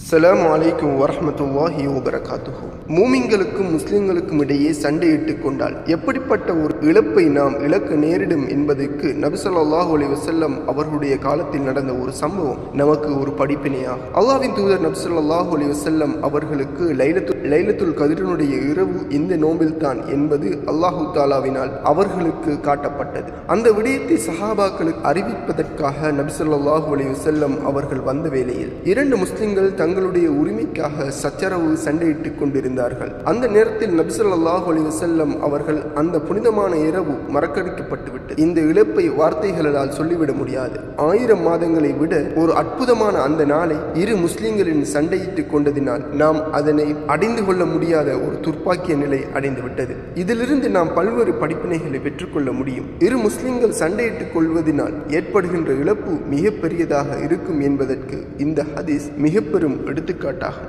அஸ்ஸலாமு அலைக்கும் வரஹ்மத்துல்லாஹி வபரகாத்துஹு. மூமிங்களுக்கும் முஸ்லிம்களுக்கும் இடையே சண்டையிட்டு கொண்டால் எப்படிப்பட்ட ஒரு இழப்பை நாம் இழக்க நேரிடும் என்பதற்கு நபி அலி வசல்லம் அவர்களுடைய காலத்தில் நடந்த ஒரு சம்பவம் நமக்கு ஒரு படிப்பினையாகும் அல்லாவின் தூதர் நபி அலி வசல்லம் அவர்களுக்கு லைலத்து லைலத்துல் கதிரனுடைய இரவு இந்த நோம்பில்தான் என்பது அல்லாஹு தாலாவினால் அவர்களுக்கு காட்டப்பட்டது. அந்த விடயத்தை சஹாபாக்களுக்கு அறிவிப்பதற்காக நபி அலி வசல்லம் அவர்கள் வந்த வேளையில் இரண்டு முஸ்லிம்கள் தங்களுடைய உரிமைக்காக சச்சரவு சண்டையிட்டுக் கொண்டிருந்தார்கள். அந்த நேரத்தில் நபிசல்லாஹ் அலி வசல்லம் அவர்கள் அந்த புனிதமான இரவு மறக்கடிக்கப்பட்டுவிட்டு இந்த இழப்பை வார்த்தைகளால் சொல்லிவிட முடியாது. ஆயிரம் மாதங்களை விட ஒரு அற்புதமான அந்த நாளை இரு முஸ்லிம்களின் சண்டையிட்டுக் கொண்டதினால் நாம் அதனை அடைந்து கொள்ள முடியாத ஒரு துர்ப்பாக்கிய நிலை அடைந்துவிட்டது. இதிலிருந்து நாம் பல்வேறு படிப்பினைகளை பெற்றுக்கொள்ள முடியும். இரு முஸ்லிம்கள் சண்டையிட்டுக் கொள்வதினால் ஏற்படுகின்ற இழப்பு மிக பெரியதாக இருக்கும் என்பதற்கு இந்த ஹதீஸ் மிக பெரும் எடுத்துக்காட்டாகும்